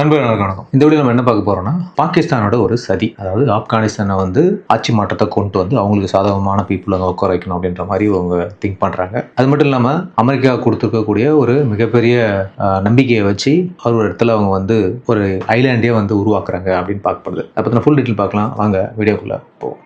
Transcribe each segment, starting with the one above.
நண்பர்களுக்கு வணக்கம். இந்த வீடியோ நம்ம என்ன பார்க்க போறோம்னா பாகிஸ்தானோட ஒரு சதி அதாவது ஆப்கானிஸ்தானை வந்து ஆட்சி மாற்றத்தை கொண்டு வந்து அவங்களுக்கு சாதகமான பீப்புள் அங்கே உட்கார வைக்கணும் அப்படின்ற மாதிரி அவங்க திங்க் பண்றாங்க. அது மட்டும் இல்லாமல் அமெரிக்கா கொடுத்துருக்கக்கூடிய ஒரு மிகப்பெரிய நம்பிக்கையை வச்சு ஒரு இடத்துல அவங்க வந்து ஒரு ஐலாண்டே வந்து உருவாக்குறாங்க அப்படின்னு பார்க்கப்படுது. அதை பற்றின ஃபுல் டீட்டெயில் பார்க்கலாம். வாங்க வீடியோக்குள்ள போவோம்.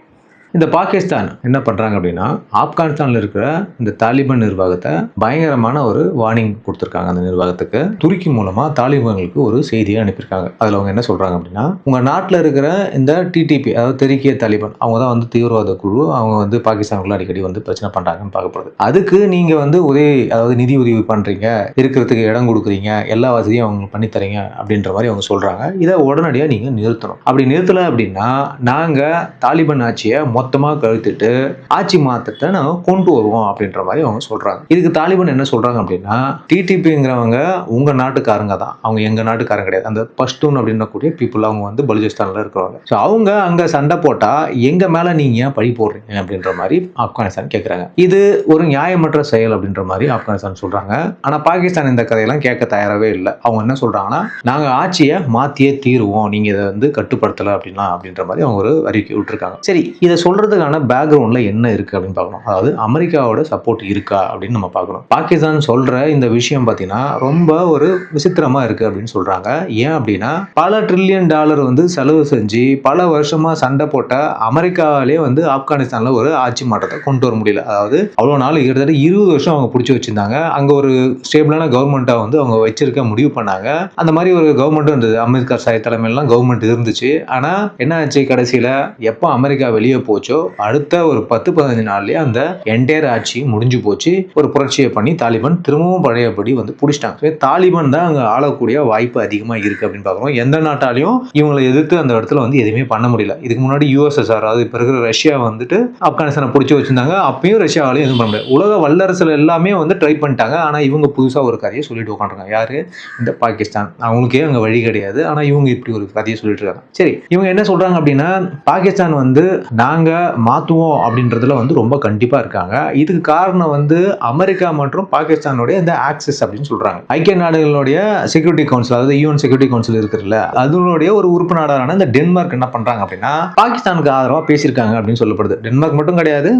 இந்த பாகிஸ்தான் என்ன பண்ணுறாங்க அப்படின்னா ஆப்கானிஸ்தானில் இருக்கிற இந்த தாலிபான் நிர்வாகத்தை பயங்கரமான ஒரு வார்னிங் கொடுத்துருக்காங்க அந்த நிர்வாகத்துக்கு. துருக்கி மூலமாக தாலிபான்களுக்கு ஒரு செய்தியை அனுப்பியிருக்காங்க. அதில் அவங்க என்ன சொல்கிறாங்க அப்படின்னா உங்கள் நாட்டில் இருக்கிற இந்த டிடிபி அதாவது தெறிக்கிய தாலிபான் அவங்க தான் வந்து தீவிரவாத குழு அவங்க வந்து பாகிஸ்தானுக்குள்ள அடிக்கடி வந்து பிரச்சனை பண்ணுறாங்கன்னு பார்க்கப்படுது. அதுக்கு நீங்கள் வந்து உதவி அதாவது நிதி உதவி பண்ணுறீங்க இருக்கிறதுக்கு இடம் கொடுக்குறீங்க எல்லா வசதியும் அவங்க பண்ணி தரீங்க அப்படின்ற மாதிரி அவங்க சொல்கிறாங்க இதை உடனடியாக நீங்கள் நிறுத்தணும். அப்படி நிறுத்தலை அப்படின்னா நாங்கள் தாலிபான் ஆட்சியை மொத்தமாக கழுத்திட்டு ஆட்சி மாற்றத்தை நாங்கள் கொண்டு வருவோம் அப்படின்ற மாதிரி அவங்க சொல்கிறாங்க இதுக்கு தாலிபான் என்ன சொல்கிறாங்க அப்படின்னா டிடிபிங்கிறவங்க உங்கள் நாட்டுக்காரங்க தான். அவங்க எங்கள் நாட்டுக்காரங்க கிடையாது. அந்த பஷ்டூன் அப்படின்னக்கூடிய பீப்புள் அவங்க வந்து பலுஜிஸ்தானில் இருக்கிறவங்க. ஸோ அவங்க அங்கே சண்டை போட்டால் எங்கள் மேலே நீங்கள் ஏன் பழி போடுறீங்க அப்படின்ற மாதிரி ஆப்கானிஸ்தான் கேட்குறாங்க இது ஒரு நியாயமற்ற செயல் அப்படின்ற மாதிரி ஆப்கானிஸ்தான் சொல்கிறாங்க ஆனால் பாகிஸ்தான் இந்த கதையெல்லாம் கேட்க தயாராகவே இல்லை. அவங்க என்ன சொல்கிறாங்கன்னா நாங்கள் ஆட்சியை மாற்றியே தீருவோம். நீங்கள் இதை வந்து கட்டுப்படுத்தலை அப்படின்னா அப்படின்ற மாதிரி அவங்க ஒரு அறிக்கை விட்டுருக்காங்க. சரி இதை சொல்கிறதுக்கான பேக்ரவுண்டில் என்ன இருக்குது அப்படின்னு பார்க்கணும். அதாவது அமெரிக்காவோட சப்போர்ட் இருக்கா அப்படின்னு நம்ம பார்க்கணும். பாகிஸ்தான் சொல்கிற இந்த விஷயம் பார்த்தீங்கன்னா ரொம்ப ஒரு விசித்திரமாக இருக்குது அப்படின்னு சொல்கிறாங்க ஏன் அப்படின்னா பல ட்ரில்லியன் டாலர் வந்து செலவு செஞ்சு பல வருஷமாக சண்டை போட்ட அமெரிக்காவிலே வந்து ஆப்கானிஸ்தானில் ஒரு ஆட்சி மாற்றத்தை கொண்டு வர முடியல. அதாவது அவ்வளோ நாள் கிட்டத்தட்ட இருபது வருஷம் அவங்க பிடிச்சி வச்சிருந்தாங்க. அங்கே ஒரு ஸ்டேபிளான கவர்மெண்ட்டாக வந்து அவங்க வச்சிருக்க முடிவு பண்ணாங்க. அந்த மாதிரி ஒரு கவர்மெண்ட்டும் இருந்தது. அம்பேத்கர் சாய் தலைமையிலாம் கவர்மெண்ட் இருந்துச்சு. ஆனால் என்ன ஆச்சு கடைசியில்? எப்போ அமெரிக்கா வெளியே போச்சோ? அடுத்த ஒரு பத்து பதினஞ்சு நாள்லயே அந்த என்டையர் ஆட்சி முடிஞ்சு போச்சு. ஒரு புரட்சியை பண்ணி தாலிபான் திரும்பவும் பழையபடி வந்து பிடிச்சிட்டாங்க. தாலிபான் தான் அங்கே ஆளக்கூடிய வாய்ப்பு அதிகமாக இருக்கு அப்படின்னு பார்க்குறோம். எந்த நாட்டாலையும் இவங்களை எதிர்த்து அந்த இடத்துல வந்து எதுவுமே பண்ண முடியல. இதுக்கு முன்னாடி யூஎஸ்எஸ்ஆர் அது இப்போ இருக்கிற ரஷ்யா வந்துட்டு ஆப்கானிஸ்தானை பிடிச்சி வச்சிருந்தாங்க. அப்பயும் ரஷ்யாவாலையும் எதுவும் பண்ண முடியாது உலக வல்லரசுல எல்லாமே வந்து ட்ரை பண்ணிட்டாங்க. ஆனால் இவங்க புதுசாக ஒரு கதையை சொல்லிட்டு உட்காந்துருக்காங்க யாரு? இந்த பாகிஸ்தான். அவங்களுக்கே அங்கே வழி கிடையாது. ஆனால் இவங்க இப்படி ஒரு கதையை சொல்லிட்டு இருக்காங்க. சரி இவங்க என்ன சொல்றாங்க அப்படின்னா பாகிஸ்தான் வந்து நாங்கள் மாற்றுவோம் அப்படின்றதுல வந்து ரொம்ப கண்டிப்பாக இருக்காங்க. இதுக்கு காரணம் வந்து அமெரிக்கா மற்றும் பாகிஸ்தானுடைய இந்த ஆக்சஸ் அப்படின்னு சொல்கிறாங்க ஐக்கிய நாடுகளுடைய செக்யூரிட்டி கவுன்சில் அதாவது யூஎன் செக்யூரிட்டி கவுன்சில் இருக்குல்ல அதனுடைய ஒரு உறுப்பு நாடான இந்த டென்மார்க் என்ன பண்ணுறாங்க அப்படின்னா பாகிஸ்தானுக்கு ஆதரவாக பேசியிருக்காங்க அப்படின்னு சொல்லப்படுது. டென்மார்க் மட்டும் கிடையாது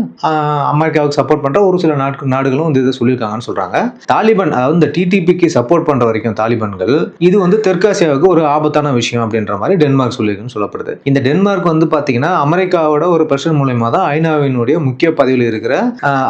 அமெரிக்காவுக்கு சப்போர்ட் பண்ணுற ஒரு சில நாட்கள் நாடுகளும் வந்து இதை சொல்லியிருக்காங்கன்னு சொல்கிறாங்க தாலிபான் அதாவது இந்த டிடிபிக்கு சப்போர்ட் பண்ணுற வரைக்கும் தாலிபான்கள் இது வந்து தெற்காசியாவுக்கு ஒரு ஆபத்தான விஷயம் அப்படின்ற மாதிரி டென்மார்க் சொல்லியிருக்குன்னு சொல்லப்படுது. இந்த டென்மார்க் வந்து பார்த்தீங்கன்னா அமெரிக்காவோட ஒரு பிரஷர் மூலயமா தான் ஐநாவினுடைய முக்கிய பதவியில் இருக்கிற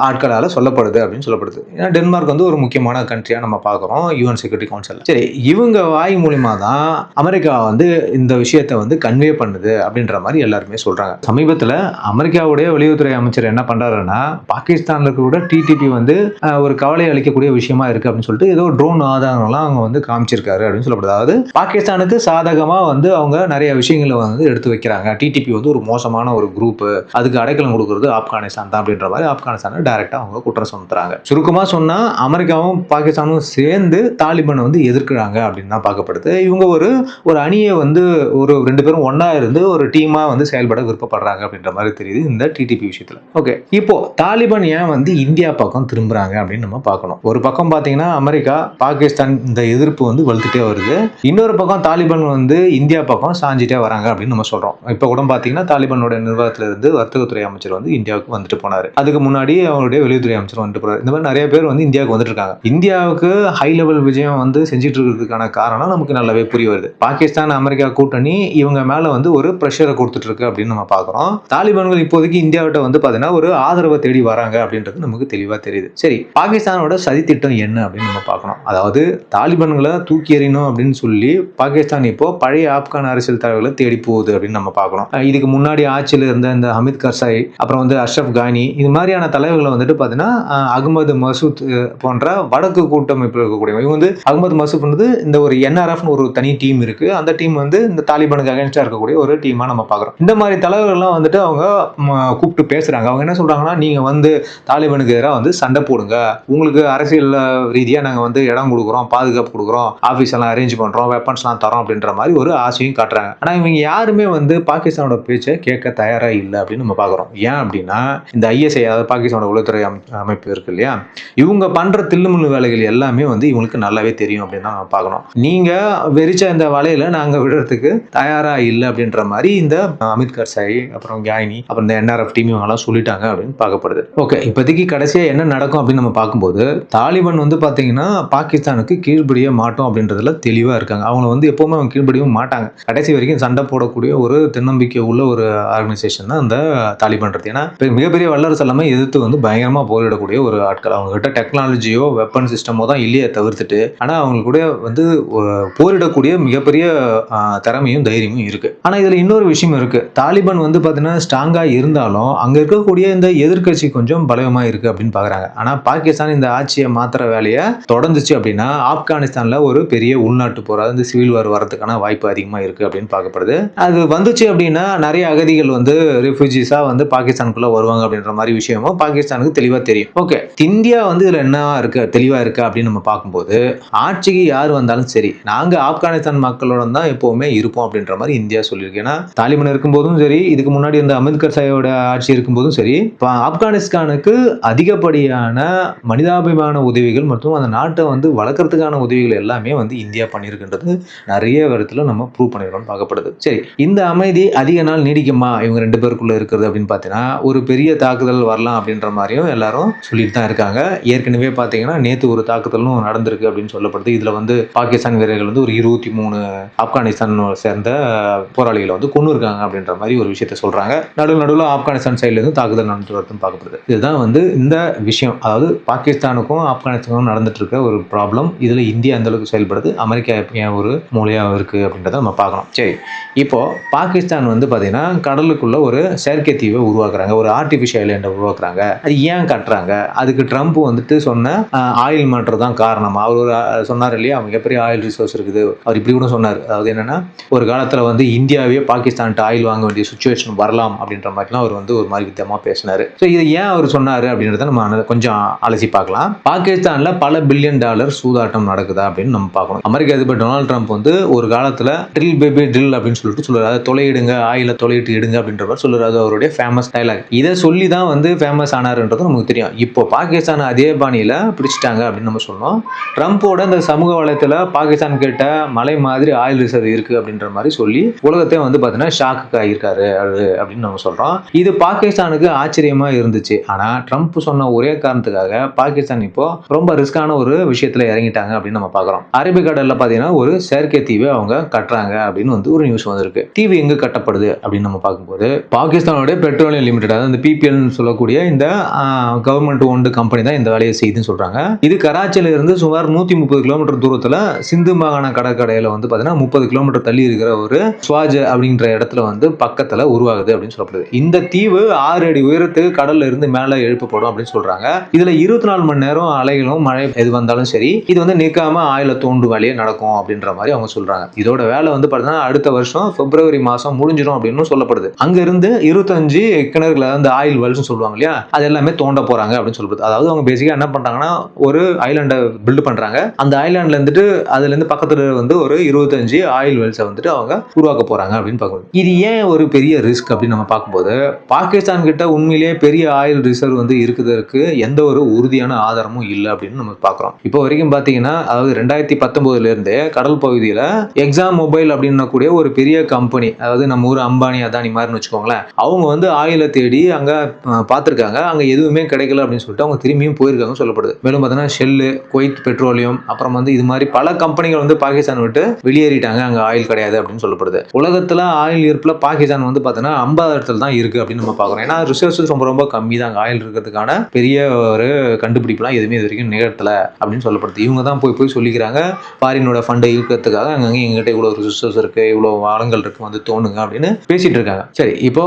ஆட்களால் சொல்லப்படுது அப்படின்னு சொல்லப்படுது. ஏன்னா டென்மார்க் வந்து ஒரு முக்கியமான கண்ட்ரியாக நம்ம பார்க்குறோம் யூஎன் செக்யூரிட்டி கவுன்சில் சரி இவங்க வாய் மூலிமா தான் அமெரிக்கா வந்து இந்த விஷயத்தை வந்து கன்வே பண்ணுது அப்படின்ற மாதிரி எல்லாருமே சொல்கிறாங்க சமீபத்தில் அமெரிக்காவுடைய வெளியுறவுத்துறை அமைச்சர் என்ன பண்ணுறாருன்னா பாகிஸ்தானில் கூட டிடிபி வந்து ஒரு கவலை அளிக்கக்கூடிய விஷயமா இருக்குது அப்படின்னு சொல்லிட்டு ஏதோ ட்ரோன் ஆதாரங்கள்லாம் அவங்க வந்து காமிச்சிருக்காரு அப்படின்னு சொல்லப்படுது. அதாவது பாகிஸ்தானுக்கு சாதகமாக வந்து அவங்க நிறைய விஷயங்களை வந்து எடுத்து வைக்கிறாங்க. டிடிபி வந்து ஒரு மோசமான ஒரு குரூப்பு அதுக்கு அடைக்கலம் கொடுக்கறது ஆப்கானிஸ்தான் தான் அப்படின்ற மாதிரி ஆப்கானிஸ்தானை டைரக்டா அவங்க குற்றம் சுமத்துறாங்க. சுருக்கமாக சொன்னால் அமெரிக்காவும் பாகிஸ்தானும் சேர்ந்து தாலிபானை வந்து எதிர்க்கிறாங்க அப்படின்னு தான் பார்க்கப்படுது. இவங்க ஒரு ஒரு அணியை வந்து ஒரு ரெண்டு பேரும் ஒன்றா இருந்து ஒரு டீமாக வந்து செயல்பட விருப்பப்படுறாங்க அப்படின்ற மாதிரி தெரியுது இந்த டிடிபி விஷயத்துல. ஓகே இப்போ தாலிபான் ஏன் வந்து இந்தியா பக்கம் திரும்புகிறாங்க அப்படின்னு நம்ம பார்க்கணும். ஒரு பக்கம் பார்த்தீங்கன்னா அமெரிக்கா பாகிஸ்தான் இந்த எதிர்ப்பு வந்து வலுத்துட்டே வருது. இன்னொரு பக்கம் தாலிபான் வந்து இந்தியா பக்கம் சாஞ்சிட்டே வராங்க அப்படின்னு நம்ம சொல்கிறோம் இப்போ கூட பார்த்தீங்கன்னா தாலிபானோட நிர்வாகத்தில் இருந்து வர்த்தகத்துறை அமைச்சர் வந்து இந்தியாவுக்கு வந்துட்டு போனாரு. அதுக்கு முன்னாடி அவருடைய வெளியுறவுத்துறை அமைச்சர் வந்துட்டு போறாரு. இந்த மாதிரி நிறைய பேர் வந்து இந்தியாவுக்கு வந்துட்டு இருக்காங்க இந்தியாவுக்கு ஹை லெவல் விஜயம் வந்து செஞ்சுட்டு இருக்கிறதுக்கான காரணம் நமக்கு நல்லாவே புரிய வருது. பாகிஸ்தான் அமெரிக்கா கூட்டணி இவங்க மேல வந்து ஒரு ப்ரெஷரை கொடுத்துட்டு இருக்கு அப்படின்னு நம்ம பார்க்குறோம் தாலிபான்கள் இப்போதைக்கு இந்தியாவிட்ட வந்து பார்த்தீங்கன்னா ஒரு ஆதரவை தேடி வராங்க அப்படின்றது நமக்கு தெளிவாக தெரியுது. சரி பாகிஸ்தானோட சதித்திட்டம் என்ன அப்படின்னு நம்ம பார்க்கணும் அதாவது தாலிபான்களை தூக்கி எறியணும் அப்படின்னு சொல்லி பாகிஸ்தான் இப்போ பழைய ஆப்கான் அரசியல் தலைவர்களை தேடி போகுது அப்படின்னு நம்ம பார்க்கணும் இதுக்கு முன்னாடி ஆட்சியில் இருந்த இந்த ஹமித் கர்சாய் அப்புறம் வந்து அஷ்ரப் கானி இது மாதிரியான தலைவர்களை வந்துட்டு பார்த்தீங்கன்னா அகமது மசூத் போன்ற வடக்கு கூட்டமைப்பில் இருக்கக்கூடிய இவங்க வந்து அகமது மசூத் வந்து இந்த ஒரு என்ஆர்எஃப்னு ஒரு தனி டீம் இருக்கு. அந்த டீம் வந்து இந்த தாலிபானுக்கு அகேன்ஸ்டாக இருக்கக்கூடிய ஒரு டீமாக நம்ம பார்க்குறோம் இந்த மாதிரி தலைவர்கள்லாம் வந்துட்டு அவங்க கூப்பிட்டு பேசுகிறாங்க அவங்க என்ன சொல்கிறாங்கன்னா நீங்கள் வந்து தாலிபானுக்கு எதிராக வந்து சண்டை போடுங்க. உங்களுக்கு அரசியல் ரீதியாக நாங்கள் வந்து இடம் கொடுக்குறோம் பாதுகாப்பு கொடுக்குறோம் ஆஃபீஸ் எல்லாம் அரேஞ்ச் பண்ணுறோம் வெப்பன்ஸ்லாம் தரோம் அப்படின்ற மாதிரி ஒரு ஆசையும் காட்டுறாங்க. ஆனால் இவங்க யாருமே வந்து பாகிஸ்தானோட பேச்சை கேட்க தயாராக இல்லை. அப்படின்னு நம்ம பார்க்குறோம். ஏன் அப்படின்னா இந்த ஐஎஸ்ஐ அதாவது பாகிஸ்தானோட உளவுத்துறை அமைப்பு இருக்கு இல்லையா? இவங்க பண்ற தில்லுமுள்ளு வேலைகள் எல்லாமே வந்து இவங்களுக்கு நல்லாவே தெரியும் அப்படின்னு தான் நம்ம பார்க்கணும். நீங்கள் வெறிச்ச இந்த வலையில் நாங்கள் விடுறதுக்கு தயாராக இல்லை அப்படின்ற மாதிரி இந்த அமித் கர்சாயி அப்புறம் கியானி அப்புறம் இந்த என்ஆர்எஃப் டீம் இவங்கெல்லாம் சொல்லிட்டாங்க அப்படின்னு பார்க்கப்படுது. ஓகே இப்போதைக்கு கடைசியா என்ன நடக்கும் அப்படின்னு நம்ம பார்க்கும்போது தாலிபான் வந்து பார்த்தீங்கன்னா பாகிஸ்தானுக்கு கீழ்ப்படிய மாட்டோம் அப்படின்றதுல தெளிவாக இருக்காங்க. அவங்க வந்து எப்போவுமே அவங்க கீழ்ப்படியவும் மாட்டாங்க. கடைசி வரைக்கும் சண்டை போடக்கூடிய ஒரு தன்னம்பிக்கை உள்ள ஒரு ஆர்கனைசேஷன் தான் அந்த தாலிபன்றது ஏன்னா மிகப்பெரிய வல்லரசு எல்லாமே எதிர்த்து வந்து பயங்கரமா போரிடக்கூடிய ஒரு ஆட்கள். அவங்க கிட்ட டெக்னாலஜியோ வெப்பன் சிஸ்டமோ தான் இல்லையே தவிர்த்துட்டு ஆனா அவங்களுக்குடைய வந்து போரிடக்கூடிய மிகப்பெரிய திறமையும் தைரியமும் இருக்கு. ஆனா இதுல இன்னொரு விஷயம் இருக்கு. தாலிபான் வந்து பாத்தீங்கன்னா ஸ்ட்ராங்கா இருந்தாலும் அங்க இருக்கக்கூடிய இந்த எதிர்க்கட்சி கொஞ்சம் பலவமாக இருக்கு அப்படின்னு பாக்குறாங்க. ஆனா பாகிஸ்தான் இந்த ஆட்சியை மாத்திர வேலையை தொடர்ந்துச்சு அப்படின்னா ஆப்கானிஸ்தான்ல ஒரு பெரிய உள்நாட்டு போர் அதாவது சிவில் வார் வரதுக்கான வாய்ப்பு அதிகமா இருக்கு அப்படின்னு பார்க்கப்படுது. அது வந்துச்சு அப்படின்னா நிறைய அகதிகள் வந்து ரெஃப்யூஜிஸா வந்து பாகிஸ்தானுக்குள்ள வருவாங்க அப்படின்ற மாதிரி விஷயமும் பாகிஸ்தானுக்கு தெளிவா தெரியும். ஓகே இந்தியா வந்து இதுல என்னவா இருக்கு? தெளிவா இருக்கு அப்படின்னு நம்ம பார்க்கும்போது ஆட்சிக்கு யார் வந்தாலும் சரி நாங்க ஆப்கானிஸ்தான் மக்களோட தான் எப்பவுமே இருப்போம் அப்படின்ற மாதிரி இந்தியா சொல்லியிருக்கு. ஏன்னா தாலிபான் இருக்கும்போதும் சரி இதுக்கு முன்னாடி இந்த அமித் கர்சாயோட ஆட்சி இருக்கும்போதும் சரி ஆப்கானிஸ்தானுக்கு அதிகப்படியான மனிதாபிமான உதவிகள் மற்றும் அந்த நாட்டை வந்து வளர்க்கறதுக்கான உதவிகள் எல்லாமே வந்து இந்தியா பண்ணியிருக்குன்றது நிறைய விதத்துல நம்ம ப்ரூவ் பண்ணிருக்கோம் பார்க்கப்படுது. சரி இந்த அமைதி அதிக நாள் நீடிக்குமா? இவங்க ரெண்டு பேருக்குள்ள இருக்கிறது அப்படின்னு பார்த்தீங்கன்னா ஒரு பெரிய தாக்குதல் வரலாம் அப்படின்ற மாதிரியும் எல்லாரும் சொல்லிட்டு தான் இருக்காங்க. ஏற்கனவே பார்த்தீங்கன்னா நேற்று ஒரு தாக்குதலும் நடந்திருக்கு அப்படின்னு சொல்லப்படுது. இதில் வந்து பாகிஸ்தான் வீரர்கள் வந்து ஒரு இருபத்தி மூணு ஆப்கானிஸ்தான் சேர்ந்த போராளிகளை வந்து கொண்டு இருக்காங்க அப்படின்ற மாதிரி ஒரு விஷயத்த சொல்கிறாங்க நடுவில் நடுவில் ஆப்கானிஸ்தான் சைட்லேருந்து தாக்குதல் நடந்துட்டு வருதுன்னு பார்க்கப்படுது. இதுதான் வந்து இந்த விஷயம். அதாவது பாகிஸ்தானுக்கும் ஆப்கானிஸ்தானுக்கும் நடந்துட்டு இருக்க ஒரு ப்ராப்ளம் இதில் இந்தியா அந்த அளவுக்கு செயல்படுது? அமெரிக்கா ஏன் ஒரு மூலையாக இருக்குது அப்படின்றத நம்ம பார்க்கணும். சரி. இப்போ பாகிஸ்தான் வந்து பார்த்திங்கன்னா கடலுக்குள்ள ஒரு செயற்கை தீவை உருவாக்குறாங்க ஒரு ஆர்டிஃபிஷியல் ஐலண்டை உருவாக்குறாங்க. அது ஏன் கட்டுறாங்க? அதுக்கு ட்ரம்ப் வந்துட்டு சொன்ன ஆயில் மாற்றம் தான் காரணம். அவர் ஒரு சொன்னார் இல்லையா? மிகப்பெரிய ஆயில் ரிசோர்ஸ் இருக்குது. அவர் இப்படி கூட சொன்னார். அதாவது என்னன்னா ஒரு காலத்தில் வந்து இந்தியாவே பாகிஸ்தான்ட்டு ஆயில் வாங்க வேண்டிய சுச்சுவேஷன் வரலாம் அப்படின்ற மாதிரிலாம் அவர் வந்து ஒரு மாதிரி வித்தியமாக பேசினார். ஸோ இதை ஏன் அவர் சொன்னார் அப்படின்றத நம்ம கொஞ்சம் அலசி பார்க்கலாம். பாகிஸ்தானில் பல பில்லியன் டாலர் சூதாட்டம் நடக்குதா அப்படின்னு நம்ம பார்க்கணும். அமெரிக்க அதிபர் டொனால்டு ட்ரம்ப் வந்து ஒரு காலத்தில் ட்ரில் பேபி ட்ரில் அப்படின்னு சொல்லிட்டு சொல்லுவார். அதை தொலையிடுங்க ஆயில தொலையிட்டு இடுங்க அப்படின்ற மாதிரி சொல்லுறாரு அது அவருடைய ஃபேமஸ் டைலாக் இதை சொல்லி தான் வந்து ஃபேமஸ் ஆனாருன்றது நமக்கு தெரியும். இப்போ பாகிஸ்தான் அதே பாணியில பிடிச்சிட்டாங்க அப்படின்னு நம்ம சொன்னோம் ட்ரம்ப்போட இந்த சமூக வளத்தில் பாகிஸ்தான் கிட்ட மலை மாதிரி ஆயில் ரிசர்வ் இருக்கு அப்படின்ற மாதிரி சொல்லி உலகத்தை வந்து பார்த்தீங்கன்னா ஷாக்கு ஆகியிருக்காரு அது அப்படின்னு நம்ம சொல்றோம். இது பாகிஸ்தானுக்கு ஆச்சரியமா இருந்துச்சு. ஆனா ட்ரம்ப் சொன்ன ஒரே காரணத்துக்காக பாகிஸ்தான் இப்போ ரொம்ப ரிஸ்கான ஒரு விஷயத்துல இறங்கிட்டாங்க அப்படின்னு நம்ம பார்க்குறோம். அரபிக்கடலில் பாத்தீங்கன்னா ஒரு செயற்கை தீவை அவங்க கட்டுறாங்க அப்படின்னு வந்து ஒரு நியூஸ் வந்திருக்கு. தீவு எங்க கட்டப்படுது அப்படின்னு நம்ம பார்க்கும்போது பாகிஸ்தானோடைய பெட்ரோலியம் லிமிடெட் அதாவது இந்த பிபிஎல் சொல்லக்கூடிய இந்த கவர்மெண்ட் ஓன்டு கம்பெனி தான் இந்த வேலையை செய்யுதுன்னு சொல்றாங்க. இது கராச்சியில இருந்து சுமார் நூத்தி முப்பது கிலோமீட்டர் தூரத்துல சிந்து மாகாண கடற்கரையில் வந்து பாத்தீங்கன்னா முப்பது கிலோமீட்டர் தள்ளி இருக்கிற ஒரு சுவாஜ் அப்படின்ற இடத்துல வந்து பக்கத்துல உருவாகுது அப்படின்னு சொல்லப்படுது. இந்த தீவு ஆறு அடி உயரத்துக்கு கடல்ல இருந்து மேல எழுப்பப்படும் அப்படின்னு சொல்றாங்க. இதுல இருபத்தி நாலு மணி நேரம் அலைகளும் மழை எது வந்தாலும் சரி இது வந்து நிற்காம ஆயில தோண்டு வேலையே நடக்கும் அப்படின்ற மாதிரி அவங்க சொல்றாங்க. இதோட வேலை வந்து பார்த்தீங்கன்னா அடுத்த வருஷம் பிப்ரவரி மாசம் முடிஞ்சிடும் அப்படின்னு சொல்லப்படுது. அங்க இருந்து இருபத்தஞ்சு கிணறுகளை அந்த ஆயில் வெல்ஸ்னு சொல்லுவாங்க இல்லையா? அது எல்லாமே தோண்ட போறாங்க அப்படின்னு சொல்றது. அதாவது அவங்க பேசிக்கா என்ன பண்றாங்கன்னா ஒரு ஐலாண்டை பில்டு பண்றாங்க. அந்த ஐலாண்ட்ல இருந்துட்டு அதுல இருந்து பக்கத்துல வந்து ஒரு இருபத்தஞ்சு ஆயில் வெல்ஸை வந்துட்டு அவங்க உருவாக்க போறாங்க அப்படின்னு பார்க்கணும் இது ஏன் ஒரு பெரிய ரிஸ்க் அப்படின்னு நம்ம பார்க்கும்போது பாகிஸ்தான் கிட்ட உண்மையிலேயே பெரிய ஆயில் ரிசர்வ் வந்து இருக்குதற்கு எந்த ஒரு உறுதியான ஆதாரமும் இல்லை அப்படின்னு நம்ம பார்க்குறோம். இப்போ வரைக்கும் பார்த்தீங்கன்னா அதாவது ரெண்டாயிரத்தி பத்தொன்பதுல இருந்தே கடல் பகுதியில் எக்ஸாம் மொபைல் அப்படின்னக்கூடிய ஒரு பெரிய கம்பெனி அதாவது நம்ம ஊர் அம்பானி அதானி மாதிரின்னு வச்சுக்கோங்களேன் அவங்க வந்து ஆயிலை தேடி அங்கே பார்த்துருக்காங்க. அங்கே எதுவுமே கிடைக்கல அப்படின்னு சொல்லிட்டு அவங்க திரும்பியும் போயிருக்காங்க சொல்லப்படுது. மேலும் பார்த்தீங்கன்னா ஷெல்லு குவைத் பெட்ரோலியம் அப்புறம் வந்து இது மாதிரி பல கம்பெனிகள் வந்து பாகிஸ்தான் விட்டு வெளியேறிட்டாங்க. அங்கே ஆயில் கிடையாது அப்படின்னு சொல்லப்படுது. உலகத்தில் ஆயில் இருப்பில் பாகிஸ்தான் வந்து பார்த்தீங்கன்னா ஐம்பது இடத்துல தான் இருக்குது அப்படின்னு நம்ம பார்க்குறோம். ஏன்னா ரிசோர்ஸஸ் ரொம்ப ரொம்ப கம்மி தான். அங்கே ஆயில் இருக்கிறதுக்கான பெரிய ஒரு கண்டுபிடிப்புலாம் எதுவுமே இது வரைக்கும் நிகழ்த்தலை அப்படின்னு சொல்லப்படுது. இவங்க தான் போய் போய் சொல்லிக்கிறாங்க. ஃபாரினோட ஃபண்டை இருக்கிறதுக்காக அங்கங்கே எங்ககிட்ட இவ்வளோ ரிசோர்ஸஸ் இருக்குது இவ்வளோ வளங்கள் இருக்குது வந்து தோணுங்க அப்படின்னு பேசிகிட்டு இருக்காங்க. சரி இப்போ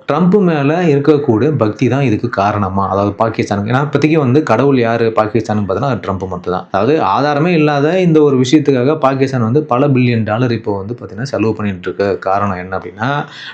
ட்ரம்ப் மேலே இருக்கக்கூடிய பக்தி தான் இதுக்கு காரணமா? அதாவது பாகிஸ்தானுக்கு. ஏன்னா இப்போதைக்கு வந்து கடவுள் யார்? பாகிஸ்தானுக்கு பார்த்தீங்கன்னா ட்ரம்ப் மட்டும் தான் அதாவது ஆதாரமே இல்லாத இந்த ஒரு விஷயத்துக்காக பாகிஸ்தான் வந்து பல பில்லியன் டாலர் இப்போ வந்து பார்த்தீங்கன்னா செலவு பண்ணிட்டு இருக்க காரணம் என்ன அப்படின்னா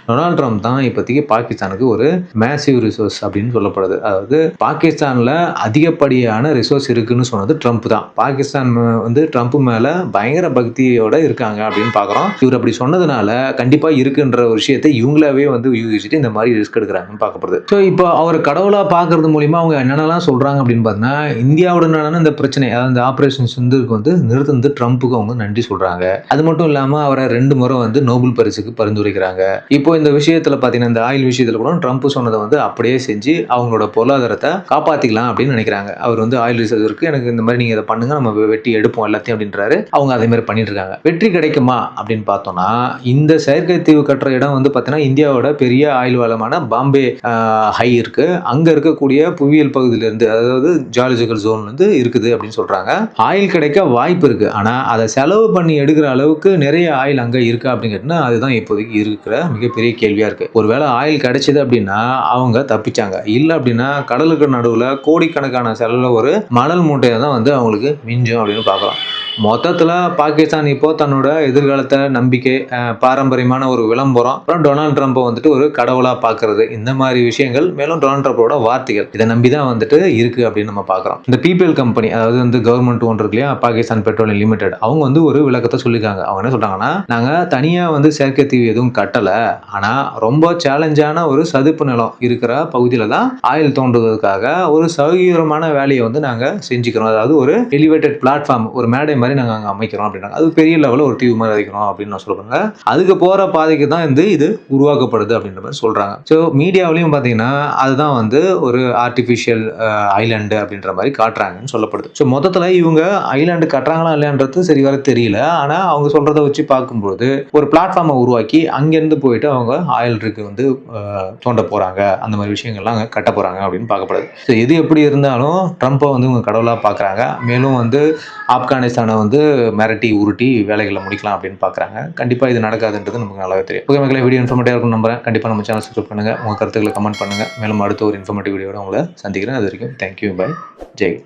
டொனால்ட் ட்ரம்ப் தான் இப்போதைக்கு பாகிஸ்தானுக்கு ஒரு மேசிவ் ரிசோர்ஸ் அப்படின்னு சொல்லப்படுது. அதாவது பாகிஸ்தானில் அதிகப்படியான ரிசோர்ஸ் இருக்குன்னு சொன்னது ட்ரம்ப் தான். பாகிஸ்தான் வந்து ட்ரம்ப் மேலே பயங்கர பக்தியோட இருக்காங்க அப்படின்னு பார்க்குறோம் இவர் அப்படி சொன்னதுனால கண்டிப்பாக இருக்குன்ற ஒரு விஷயத்தை இவங்களாவே வந்து யூகிச்சுட்டு இந்த மாதிரி மாதிரி ரிஸ்க் எடுக்கிறாங்கன்னு பார்க்கப்படுது. ஸோ இப்போ அவர் கடவுளாக பார்க்கறது மூலியமா அவங்க என்னென்னலாம் சொல்கிறாங்க அப்படின்னு பார்த்தீங்கன்னா இந்தியாவுடனான இந்த பிரச்சனை அதாவது இந்த ஆப்ரேஷன் சிந்துக்கு வந்து நிறுத்தினது ட்ரம்ப்புக்கு அவங்க நன்றி சொல்கிறாங்க அது மட்டும் இல்லாமல் அவரை ரெண்டு முறை வந்து நோபல் பரிசுக்கு பரிந்துரைக்கிறாங்க. இப்போ இந்த விஷயத்தில் பார்த்தீங்கன்னா இந்த ஆயில் விஷயத்தில் கூட ட்ரம்ப் சொன்னதை வந்து அப்படியே செஞ்சு அவங்களோட பொருளாதாரத்தை காப்பாற்றிக்கலாம் அப்படின்னு நினைக்கிறாங்க. அவர் வந்து ஆயில் ரிசர்வ் எனக்கு இந்த மாதிரி நீங்கள் இதை பண்ணுங்க நம்ம வெட்டி எடுப்போம் எல்லாத்தையும் அப்படின்றாரு. அவங்க அதே மாதிரி பண்ணிட்டு இருக்காங்க. வெற்றி கிடைக்குமா அப்படின்னு பார்த்தோம்னா இந்த செயற்கை தீவு கட்டுற இடம் வந்து பார்த்தீங்கன்னா இந்தியாவோட பெரிய ஆயில் வளமான பாம்பே ஹை இருக்கு. அங்கே இருக்கக்கூடிய புவியியல் பகுதியிலேருந்து அதாவது ஜாலஜிக்கல் ஜோன்லேருந்து இருக்குது அப்படின்னு சொல்கிறாங்க ஆயில் கிடைக்க வாய்ப்பு இருக்குது ஆனால் அதை செலவு பண்ணி எடுக்கிற அளவுக்கு நிறைய ஆயில் அங்கே இருக்கா அப்படின்னு அதுதான் இப்போதைக்கு இருக்கிற மிகப்பெரிய கேள்வியாக இருக்குது ஒருவேளை ஆயில் கிடைச்சது அப்படின்னா அவங்க தப்பிச்சாங்க. இல்லை அப்படின்னா கடலுக்கு நடுவில் கோடிக்கணக்கான செலவில் ஒரு மணல் மூட்டையை தான் வந்து அவங்களுக்கு மிஞ்சும் அப்படின்னு பார்க்கலாம். மொத்தத்தில் பாகிஸ்தான் இப்போ தன்னோட எதிர்காலத்தை நம்பிக்கை பாரம்பரியமான ஒரு விளம்பரம். அப்புறம் டொனால்ட் ட்ரம்ப்பை வந்துட்டு ஒரு கடவுளாக பார்க்கறது இந்த மாதிரி விஷயங்கள் மேலும் டொனால்ட் ட்ரம்ப்போட வார்த்தைகள். இதை நம்பி தான் வந்துட்டு இருக்குது அப்படின்னு நம்ம பார்க்குறோம் இந்த பிபிஎல் கம்பெனி அதாவது வந்து கவர்மெண்ட் ஒன்று இருக்கு இல்லையா பாகிஸ்தான் பெட்ரோலியம் லிமிடெட். அவங்க வந்து ஒரு விளக்கத்தை சொல்லியிருக்காங்க. அவங்க என்ன சொல்கிறாங்கன்னா நாங்கள் தனியாக வந்து செயற்கை தீவு எதுவும் கட்டலை. ஆனால் ரொம்ப சேலஞ்சான ஒரு சதுப்பு நிலம் இருக்கிற பகுதியில் தான் ஆயில் தோண்டுவதற்காக ஒரு சௌகரியமான வேலையை வந்து நாங்கள் செஞ்சுக்கிறோம். அதாவது ஒரு எலிவேட்டட் பிளாட்ஃபார்ம் ஒரு மேடை மாதிரி நாங்கள் அங்கே அமைக்கிறோம் அப்படின்றாங்க அது பெரிய லெவலில் ஒரு தீவு மாதிரி வைக்கிறோம் அப்படின்னு நான் சொல்லுவாங்க அதுக்கு போகிற பாதைக்கு தான் வந்து இது உருவாக்கப்படுது அப்படின்ற மாதிரி சொல்கிறாங்க ஸோ மீடியாவிலையும் பார்த்தீங்கன்னா அதுதான் வந்து ஒரு ஆர்டிஃபிஷியல் ஐலாண்டு அப்படின்ற மாதிரி காட்டுறாங்கன்னு சொல்லப்படுது. ஸோ மொத்தத்தில் இவங்க ஐலாண்டு கட்டுறாங்களா இல்லையான்றது சரி வர தெரியல. ஆனால் அவங்க சொல்கிறத வச்சு பார்க்கும்போது ஒரு பிளாட்ஃபார்மை உருவாக்கி அங்கேருந்து போயிட்டு அவங்க ஆயில் இருக்கு வந்து தோண்ட போகிறாங்க அந்த மாதிரி விஷயங்கள்லாம் அங்கே கட்ட போகிறாங்க அப்படின்னு பார்க்கப்படுது. ஸோ எது எப்படி இருந்தாலும் ட்ரம்ப்பை வந்து இவங்க கடவுளாக பார்க்குறாங்க. மேலும் வந்து ஆப்கானிஸ்தானை வந்து மிரட்டி உருட்டி வேலைகளை முடிக்கலாம் அப்படின்னு பார்க்குறாங்க. கண்டிப்பாக இது நடக்காதுன்றது நமக்கு நல்லாவே தெரியும். ஓகே மக்களை வீடியோ இன்ஃபர்மேட்டிவ் இருக்கும் நம்புறேன். கண்டிப்பாக நம்ம சேனல் சப்ஸ்கிரைப் பண்ணுங்கள் உங்கள் கருத்துக்களை கமெண்ட் பண்ணுங்கள் மேலும் அடுத்த ஒரு இன்ஃபர்மேட்டிவ் வீடியோட உங்களை சந்திக்கிறேன். அது வரைக்கும் தேங்க்யூ பை ஜெய்.